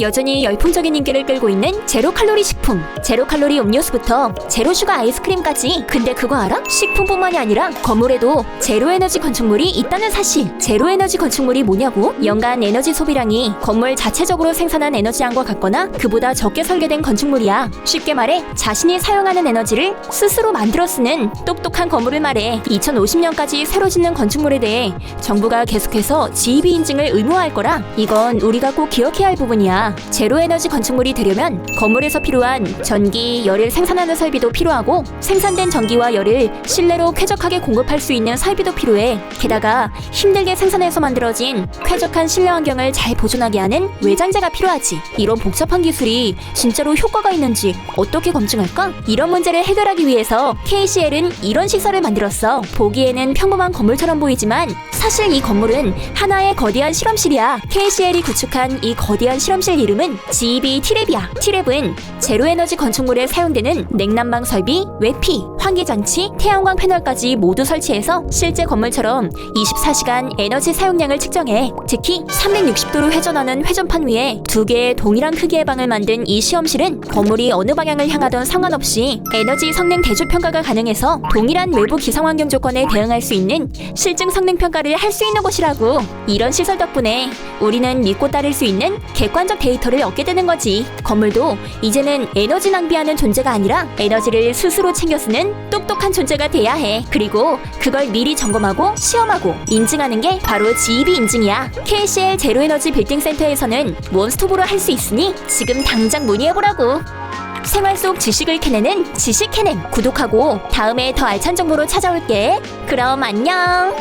여전히 열풍적인 인기를 끌고 있는 제로 칼로리 식품. 제로 칼로리 음료수부터 제로 슈가 아이스크림까지. 근데 그거 알아? 식품뿐만이 아니라 건물에도 제로 에너지 건축물이 있다는 사실. 제로 에너지 건축물이 뭐냐고? 연간 에너지 소비량이 건물 자체적으로 생산한 에너지량과 같거나 그보다 적게 설계된 건축물이야. 쉽게 말해 자신이 사용하는 에너지를 스스로 만들어 쓰는 똑똑한 건물을 말해. 2050년까지 새로 짓는 건축물에 대해 정부가 계속해서 GEB 인증을 의무화할 거라. 이건 우리가 꼭 기억해야 할 부분이야. 제로 에너지 건축물이 되려면 건물에서 필요한 전기, 열을 생산하는 설비도 필요하고 생산된 전기와 열을 실내로 쾌적하게 공급할 수 있는 설비도 필요해. 게다가 힘들게 생산해서 만들어진 쾌적한 실내 환경을 잘 보존하게 하는 외장재가 필요하지. 이런 복잡한 기술이 진짜로 효과가 있는지 어떻게 검증할까? 이런 문제를 해결하기 위해서 KCL은 이런 시설을 만들었어. 보기에는 평범한 건물처럼 보이지만 사실 이 건물은 하나의 거대한 실험실이야. KCL이 구축한 이 거대한 실험실 이름은 GEB T랩이야. T랩은 제로에너지 건축물에 사용되는 냉난방 설비, 외피, 환기 장치, 태양광 패널까지 모두 설치해서 실제 건물처럼 24시간 에너지 사용량을 측정해. 특히 360도로 회전하는 회전판 위에 두 개의 동일한 크기의 방을 만든 이 시험실은 건물이 어느 방향을 향하던 상관없이 에너지 성능 대조 평가가 가능해서 동일한 외부 기상 환경 조건에 대응할 수 있는 실증 성능 평가를 할 수 있는 곳이라고. 이런 시설 덕분에 우리는 믿고 따를 수 있는 객관적 데이터를 얻게 되는 거지. 건물도 이제는 에너지 낭비하는 존재가 아니라 에너지를 스스로 챙겨 쓰는 똑똑한 존재가 돼야 해. 그리고 그걸 미리 점검하고 시험하고 인증하는 게 바로 GEB 인증이야. KCL 제로에너지 빌딩 센터에서는 원스톱으로 할 수 있으니 지금 당장 문의해보라고. 생활 속 지식을 캐내는 지식 캐냄 구독하고 다음에 더 알찬 정보로 찾아올게. 그럼 안녕.